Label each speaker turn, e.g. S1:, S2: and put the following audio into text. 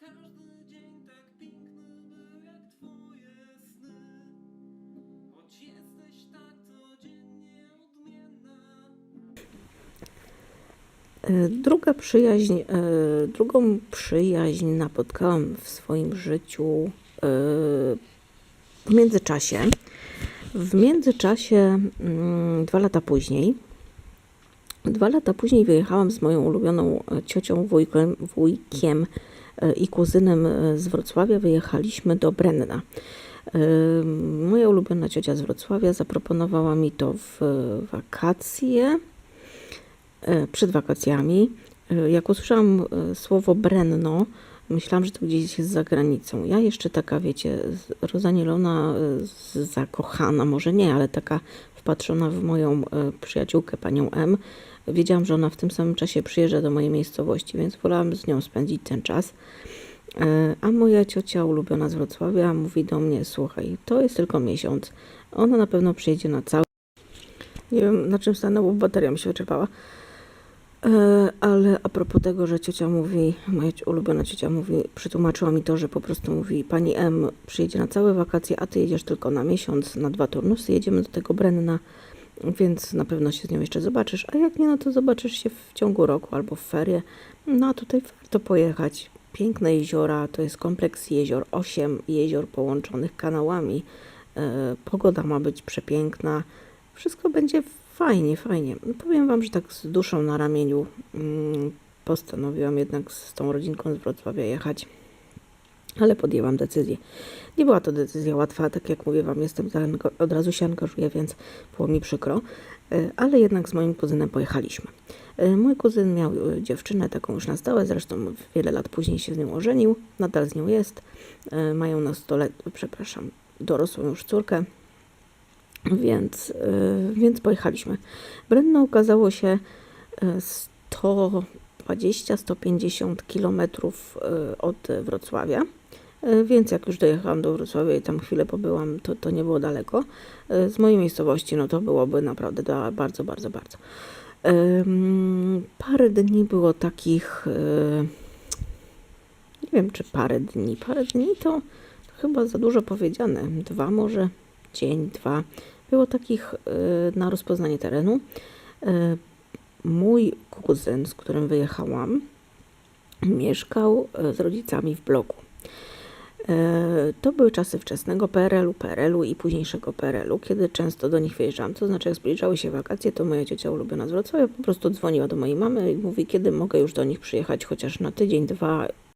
S1: Każdy dzień tak piękny był jak twoje sny. Choć jesteś tak codziennie odmienna.
S2: E, Druga przyjaźń, e, drugą przyjaźń napotkałam w swoim życiu e, w międzyczasie. W międzyczasie, mm, dwa lata później, dwa lata później wyjechałam z moją ulubioną ciocią, wujkiem, wujkiem i kuzynem e, z Wrocławia. Wyjechaliśmy do Brenna. E, Moja ulubiona ciocia z Wrocławia zaproponowała mi to w wakacje e, przed wakacjami. Jak usłyszałam słowo Brenno, myślałam, że to gdzieś jest za granicą. Ja jeszcze taka, wiecie, rozanielona, zakochana, może nie, ale taka wpatrzona w moją e, przyjaciółkę, panią M. Wiedziałam, że ona w tym samym czasie przyjeżdża do mojej miejscowości, więc wolałam z nią spędzić ten czas. E, A moja ciocia ulubiona z Wrocławia mówi do mnie, słuchaj, to jest tylko miesiąc. Ona na pewno przyjedzie na cały nie wiem, na czym stanęło, bateria mi się wyczerpała. E, ale a propos tego, że ciocia mówi, moja ulubiona ciocia mówi, przetłumaczyła mi to, że po prostu mówi, pani M przyjedzie na całe wakacje, a ty jedziesz tylko na miesiąc, na dwa turnusy, jedziemy do tego Brenna, więc na pewno się z nią jeszcze zobaczysz, a jak nie, no to zobaczysz się w ciągu roku albo w ferie. No a tutaj warto pojechać. Piękne jeziora, to jest kompleks jezior, osiem jezior połączonych kanałami. E, pogoda ma być przepiękna, wszystko będzie fajnie, fajnie. Powiem Wam, że tak z duszą na ramieniu mm, postanowiłam jednak z tą rodzinką z Wrocławia jechać, ale podjęłam decyzję. Nie była to decyzja łatwa, tak jak mówię Wam, jestem od razu się angażuję, więc było mi przykro, e, ale jednak z moim kuzynem pojechaliśmy. E, Mój kuzyn miał e, dziewczynę taką już na stałe, zresztą wiele lat później się z nią ożenił, nadal z nią jest. Mają na stole, przepraszam, dorosłą już córkę, więc, y, więc pojechaliśmy. Brenno okazało się y, 120-150 kilometrów y, od Wrocławia. Y, Więc jak już dojechałam do Wrocławia i tam chwilę pobyłam, to, to nie było daleko. Y, Z mojej miejscowości no to byłoby naprawdę da, bardzo, bardzo, bardzo. Parę dni było takich, y, nie wiem czy parę dni, parę dni to, to chyba za dużo powiedziane, dwa może, dzień, dwa. Było takich y, na rozpoznanie terenu. Y, Mój kuzyn, z którym wyjechałam, mieszkał y, z rodzicami w bloku. To były czasy wczesnego PRL-u, PRL-u i późniejszego PRL-u, kiedy często do nich wyjeżdżałam. To znaczy, jak zbliżały się wakacje, to moja ciocia ulubiona z Wrocławia po prostu dzwoniła do mojej mamy i mówi, kiedy mogę już do nich przyjechać, chociaż na tydzień, dwa,